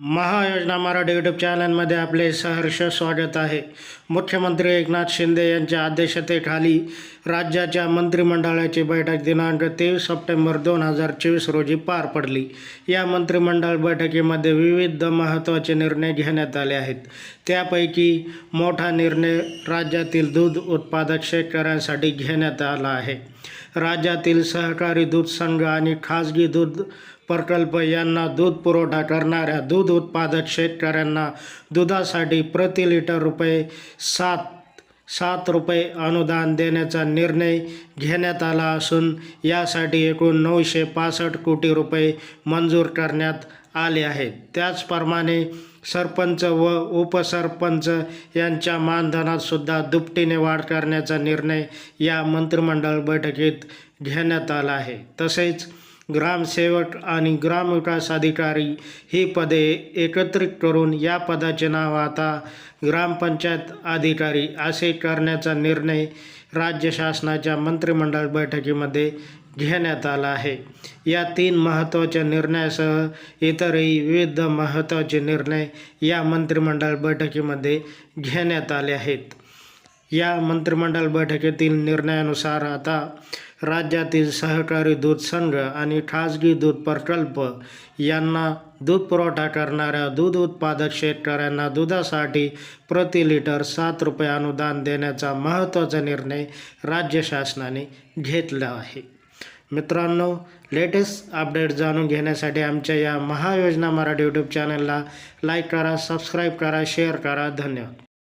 महायोजना Marathi YouTube चॅनलमध्ये आपले सहर्ष स्वागत आहे. मुख्यमंत्री एकनाथ शिंदे यांच्या अध्यक्षतेखाली राज्याच्या मंत्रिमंडळाची बैठक दिनांक तेवीस सप्टेंबर दोन हजार चोवीस रोजी पार पडली. या मंत्रिमंडळ बैठकीमध्ये विविध महत्त्वाचे निर्णय घेण्यात आले आहेत. त्यापैकी मोठा निर्णय राज्यातील दूध उत्पादक शेतकऱ्यांसाठी घेण्यात आला आहे. राज्यातील सहकारी दूध संघ आणि खाजगी दूध प्रकल्प यांना दूध पुरवठा करणाऱ्या दूध उत्पादक शेतकऱ्यांना दुधासाठी प्रति लिटर रुपये सात सात रुपये अनुदान देण्याचा निर्णय घेण्यात आला असून यासाठी एकूण नऊशे पासष्ट कोटी रुपये मंजूर करण्यात आले आहेत. त्याचप्रमाणे सरपंच व उपसरपंच यांच्या मानधनात सुद्धा दुपटीने वाढ करण्याचा निर्णय या मंत्रिमंडळ बैठकीत घेण्यात आला आहे. तसेच ग्रामसेवक आणि ग्रामविकास अधिकारी ही पदे एकत्रित करून या पदाचे नाव आता ग्रामपंचायत अधिकारी असे करण्याचा निर्णय राज्य शासनाच्या मंत्रिमंडळ बैठकीमध्ये घेण्यात आला आहे. या तीन महत्त्वाच्या निर्णयासह इतरही विविध महत्त्वाचे निर्णय या मंत्रिमंडळ बैठकीमध्ये घेण्यात आले आहेत. या मंत्रिमंडळ बैठकीतील निर्णयानुसार आता राज्यातील सहकारी दूध संघ आणि खाजगी दूध प्रकल्प यांना दूध पुरवठा करणाऱ्या दूध उत्पादक शेतकऱ्यांना दुधासाठी प्रति लिटर सात रुपये अनुदान देण्याचा महत्त्वाचा निर्णय राज्य शासनाने घेतला आहे. मित्रांनो लेटेस्ट अपडेट जाणून घेण्यासाठी आमच्या या महायोजना मराठी यूट्यूब चॅनलला लाईक करा सबस्क्राईब करा शेअर करा. धन्यवाद.